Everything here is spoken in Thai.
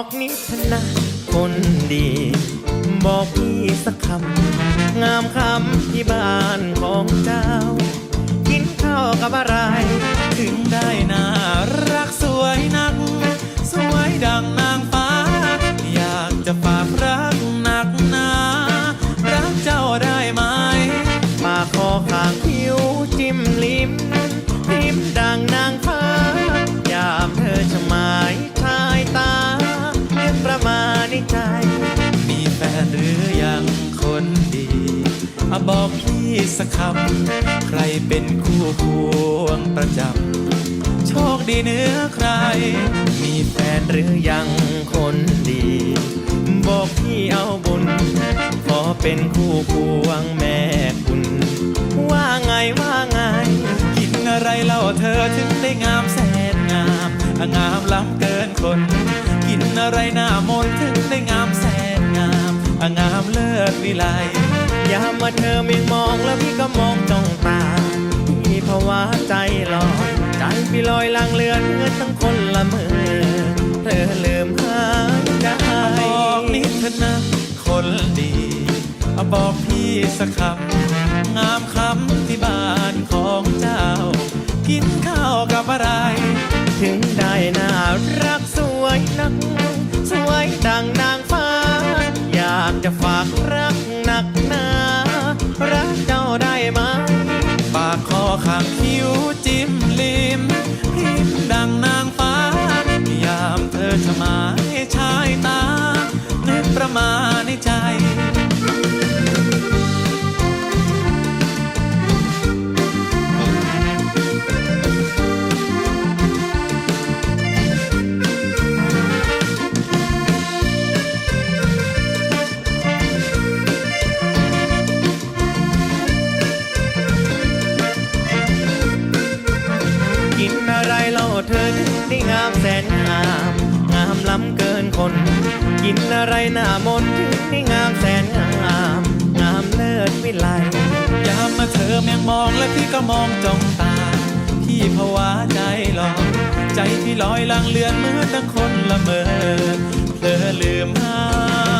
อกนิดนะคนดี บอกพี่สักคำ งามคำที่บ้านของเจ้า กินข้าวกับอะไร ถึงได้น่ารักสวยนัก สวยดังนางฟ้า อยากจะฝากรักหนักหนารักเจ้าได้ไหมปากคอข้างผิวจิ้มลิ้มลิ้มดังนางฟ้า บอกพี่สักคำ ใครเป็นคู่ควงประจำ โชคดีเหนื้อใคร มีแฟนหรือยังคนดี บอกพี่เอาบุญ ขอเป็นคู่ควงแม่คุณ ว่าไงว่าไง กินอะไรเล่าเธอถึงได้งามแสนงาม งามล้ำเกินคน กินอะไรหน้ามนถึงได้งามแสนงาม งามเลิศวิไล ยามมาเธอเมียงมองแล้วพี่ก็มองจ้องตาพี่ภาวะใจลอย ใจพี่ลอยลางเลือนเหมือนทั้งคนละเมอเธอลืมหายใจบอกนิดนะคนดีอบอกพี่สักคำงามคำที่บ้านของเจ้า กินข้าวกับอะไร ถึงได้น่ารักสวยนัก รัก เธอถึงได้งามแสนงาม งามล้ำเกินคน กินอะไรหน้ามนถึงได้งามแสนงาม งามเลิศวิไลยามมาเธอแมงมองและพี่ก็มองจ้องตา พี่ภวะใจลอยใจที่ลอยลางเลือนเมื่อนดังคนละเมอเพลอลืมหา